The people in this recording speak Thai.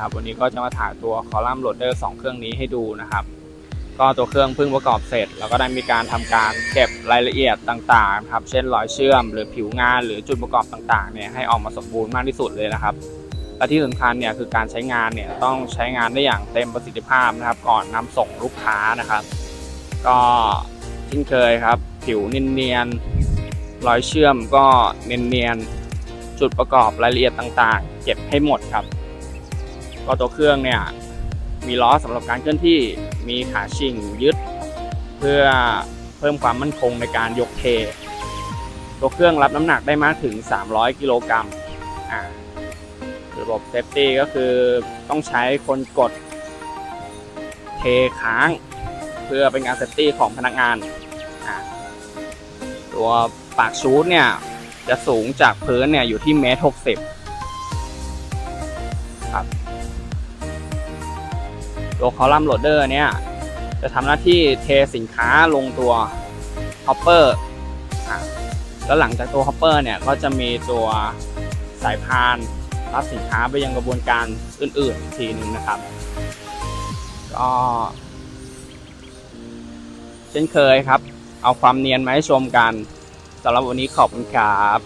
ครับวันนี้ก็จะมาถ่ายตัวคอลัมน์โหลดเดอร์สองเครื่องนี้ให้ดูนะครับ ก็ตัวเครื่องเพิ่งประกอบเสร็จ แล้วก็ได้มีการทำการเก็บรายละเอียดต่างๆนะครับเช่นรอยเชื่อม หรือผิวงานหรือจุดประกอบต่างๆเนี่ยให้ออกมาสมบูรณ์มากที่สุดเลยนะครับ และที่สำคัญเนี่ยคือการใช้งานเนี่ยต้องใช้งานได้อย่างเต็มประสิทธิภาพนะครับ ก่อนนำส่งลูกค้านะครับ ก็เช่นเคยครับ ผิวเนียนๆรอยเชื่อมก็เนียนๆจุดประกอบรายละเอียดต่างๆ เก็บให้หมดครับ ก็ตัวเครื่องเนี่ยมีล้อสำหรับการเคลื่อนที่มีขาชิ่งยึด เพื่อเพิ่มความมั่นคงในการยกเท ตัวเครื่องรับน้ำหนักได้มากถึง 300 กิโลกรัมระบบเซฟตี้ก็คือต้องใช้คนกดเทค้าง เพื่อเป็นการเซฟตี้ของพนักงานตัวปากชูดเนี่ยจะสูงจากพื้นเนี่ยอยู่ที่เมตรหกสิบครับ ตัวคอลัมน์โหลดเดอร์เนี่ยจะทำหน้าที่เทสินค้าลงตัวฮอปเปอร์แล้วหลังจากตัวฮอปเปอร์เนี่ยก็จะมีตัวสายพานรับสินค้าไปยังกระบวนการอื่นๆอีกทีหนึงนะครับ ก็เช่นเคยครับ เอาความเนียนมาให้ชมกันสำหรับวันนี้ขอบคุณครับ